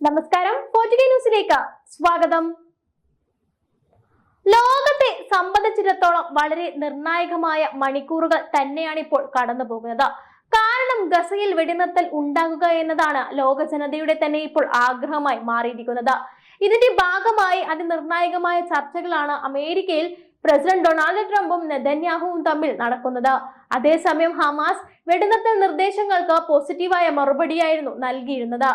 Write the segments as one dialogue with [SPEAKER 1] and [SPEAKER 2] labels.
[SPEAKER 1] നമസ്കാരം. ന്യൂസിലേക്ക് സ്വാഗതം. ലോകത്തെ സംബന്ധിച്ചിടത്തോളം വളരെ നിർണായകമായ മണിക്കൂറുകൾ തന്നെയാണ് ഇപ്പോൾ കടന്നു പോകുന്നത്. കാരണം ഗസയിൽ വെടിനിർത്തൽ ഉണ്ടാകുക എന്നതാണ് ലോക ജനതയുടെ തന്നെ ഇപ്പോൾ ആഗ്രഹമായി മാറിയിരിക്കുന്നത്. ഇതിന്റെ ഭാഗമായി അതിനിർണായകമായ ചർച്ചകളാണ് അമേരിക്കയിൽ പ്രസിഡന്റ് ഡൊണാൾഡ് ട്രംപും നെതന്യാഹുവും തമ്മിൽ നടക്കുന്നത്. അതേസമയം ഹമാസ് വെടിനിർത്തൽ നിർദ്ദേശങ്ങൾക്ക് പോസിറ്റീവായ മറുപടിയായിരുന്നു നൽകിയിരുന്നത്.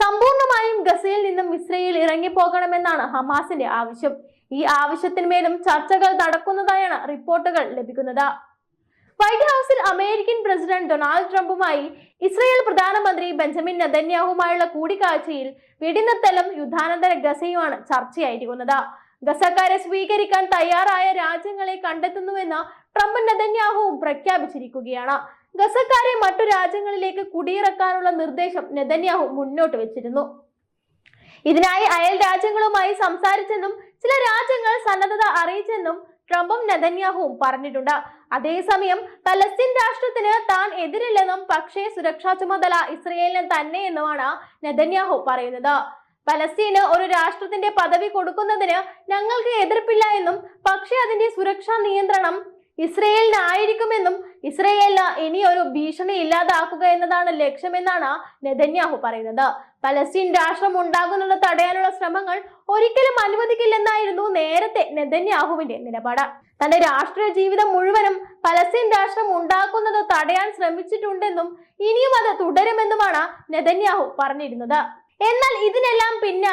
[SPEAKER 1] സമ്പൂർണമായും ഗസയിൽ നിന്നും ഇസ്രയേൽ ഇറങ്ങിപ്പോകണമെന്നാണ് ഹമാസിന്റെ ആവശ്യം. ഈ ആവശ്യത്തിന്മേലും ചർച്ചകൾ നടക്കുന്നതായാണ് റിപ്പോർട്ടുകൾ ലഭിക്കുന്നത്. വൈറ്റ് ഹൗസിൽ അമേരിക്കൻ പ്രസിഡന്റ് ഡൊണാൾഡ് ട്രംപുമായി ഇസ്രയേൽ പ്രധാനമന്ത്രി ബെഞ്ചമിൻ നെതന്യാഹുമായുള്ള കൂടിക്കാഴ്ചയിൽ വെടിനിർത്തലും യുദ്ധാനന്തര ഗസയുമാണ് ചർച്ചയായിരിക്കുന്നത്. ഗസക്കാരെ സ്വീകരിക്കാൻ തയ്യാറായ രാജ്യങ്ങളെ കണ്ടെത്തുന്നുവെന്ന് ട്രംപ് നെതന്യാഹുവും പ്രഖ്യാപിച്ചിരിക്കുകയാണ്. ഗസക്കാരെ മറ്റു രാജ്യങ്ങളിലേക്ക് കുടിയിറക്കാനുള്ള നിർദ്ദേശം നെതന്യാഹു മുന്നോട്ട് വെച്ചിരുന്നു. ഇതിനായി അയൽ രാജ്യങ്ങളുമായി സംസാരിച്ചെന്നും ചില രാജ്യങ്ങൾ സന്നദ്ധത അറിയിച്ചെന്നും ട്രംപും നെതന്യാഹുവും പറഞ്ഞിട്ടുണ്ട്. അതേസമയം പലസ്തീൻ രാഷ്ട്രത്തിന് താൻ എതിരില്ലെന്നും പക്ഷേ സുരക്ഷാ ചുമതല ഇസ്രയേലിന് തന്നെയെന്നുമാണ് നെതന്യാഹു പറയുന്നത്. പലസ്തീന് ഒരു രാഷ്ട്രത്തിന്റെ പദവി കൊടുക്കുന്നതിന് ഞങ്ങൾക്ക് എതിർപ്പില്ല എന്നും പക്ഷേ അതിന്റെ സുരക്ഷാ നിയന്ത്രണം ഇസ്രയേലിനായിരിക്കുമെന്നും ഇസ്രയേലിന് ഇനി ഒരു ഭീഷണി ഇല്ലാതാക്കുക എന്നതാണ് ലക്ഷ്യമെന്നാണ് നെതന്യാഹു പറയുന്നത്. പലസ്തീൻ രാഷ്ട്രം ഉണ്ടാകുന്നത് തടയാനുള്ള ശ്രമങ്ങൾ ഒരിക്കലും അനുവദിക്കില്ലെന്നായിരുന്നു നേരത്തെ നെതന്യാഹുവിന്റെ നിലപാട്. തന്റെ രാഷ്ട്രീയ ജീവിതം മുഴുവനും പലസ്തീൻ രാഷ്ട്രം ഉണ്ടാക്കുന്നത് തടയാൻ ശ്രമിച്ചിട്ടുണ്ടെന്നും ഇനിയും അത് തുടരുമെന്നുമാണ് നെതന്യാഹു പറഞ്ഞിരുന്നത്. എന്നാൽ ഇതിനെല്ലാം പിന്നാലെ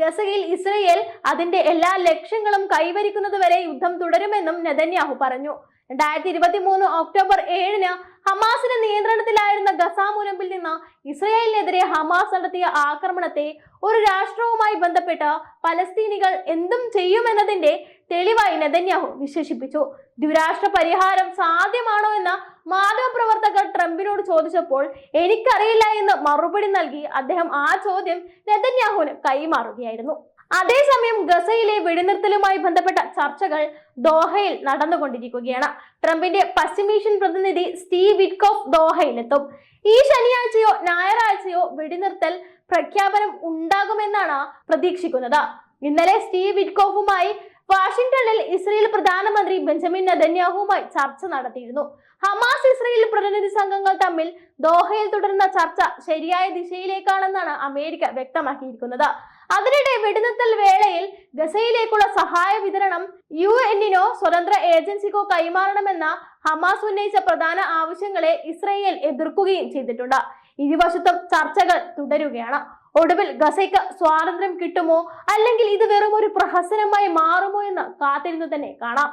[SPEAKER 1] ഗസയിൽ ഇസ്രയേൽ അതിന്റെ എല്ലാ ലക്ഷ്യങ്ങളും കൈവരിക്കുന്നത് വരെ യുദ്ധം തുടരുമെന്നും നെതന്യാഹു പറഞ്ഞു. രണ്ടായിരത്തി ഇരുപത്തി മൂന്ന് ഒക്ടോബർ ഏഴിന് ഹമാസിന്റെ നിയന്ത്രണത്തിലായിരുന്ന ഗസ മുനമ്പിൽ നിന്ന് ഇസ്രയേലിനെതിരെ ഹമാസ് നടത്തിയ ആക്രമണത്തെ ഒരു രാഷ്ട്രവുമായി ബന്ധപ്പെട്ട് പലസ്തീനികൾ എന്തും ചെയ്യുമെന്നതിന്റെ തെളിവായി നെതന്യാഹു വിശേഷിപ്പിച്ചു. ദ്വിരാഷ്ട്ര പരിഹാരം സാധ്യമാണോ എന്ന ചോദിച്ചപ്പോൾ എനിക്കറിയില്ല എന്ന് മറുപടി നൽകി അദ്ദേഹം ആ ചോദ്യം നെതന്യാഹുവിന് കൈമാറുകയായിരുന്നു. അതേസമയം ഗസയിലെ വെടിനിർത്തലുമായി ബന്ധപ്പെട്ട ചർച്ചകൾ ദോഹയിൽ നടന്നുകൊണ്ടിരിക്കുകയാണ്. ട്രംപിന്റെ പശ്ചിമേഷ്യൻ പ്രതിനിധി സ്റ്റീവ് വിറ്റ്കോഫ് ദോഹയിലെത്തും. ഈ ശനിയാഴ്ചയോ ഞായറാഴ്ചയോ വെടിനിർത്തൽ പ്രഖ്യാപനം ഉണ്ടാകുമെന്നാണ് പ്രതീക്ഷിക്കുന്നത്. ഇന്നലെ സ്റ്റീവ് വിറ്റ്കോഫുമായി വാഷിംഗ്ടണിൽ ഇസ്രയേൽ പ്രധാനമന്ത്രി ബെഞ്ചമിൻ നെതന്യാഹുവുമായി ചർച്ച നടത്തിയിരുന്നു. ഹമാസ് ഇസ്രയേൽ പ്രതിനിധി സംഘങ്ങൾ തമ്മിൽ ദോഹയിൽ തുടരുന്ന ചർച്ച ശരിയായ ദിശയിലേക്കാണെന്നാണ് അമേരിക്ക വ്യക്തമാക്കിയിരിക്കുന്നത്. അതിനിടെ വെടിനിർത്തൽ വേളയിൽ ഗസയിലേക്കുള്ള സഹായ വിതരണം യു എന്നിനോ സ്വതന്ത്ര ഏജൻസിക്കോ കൈമാറണമെന്ന ഹമാസ് ഉന്നയിച്ച പ്രധാന ആവശ്യങ്ങളെ ഇസ്രയേൽ എതിർക്കുകയും ചെയ്തിട്ടുണ്ട്. ഇരുവശത്തും ചർച്ചകൾ തുടരുകയാണ്. ഒടുവിൽ ഗസയ്ക്ക് സ്വാതന്ത്ര്യം കിട്ടുമോ? അല്ലെങ്കിൽ ഇത് വെറും ഒരു പ്രഹസനമായി മാറുമോ എന്ന് കാത്തിരുന്നു തന്നെ കാണാം.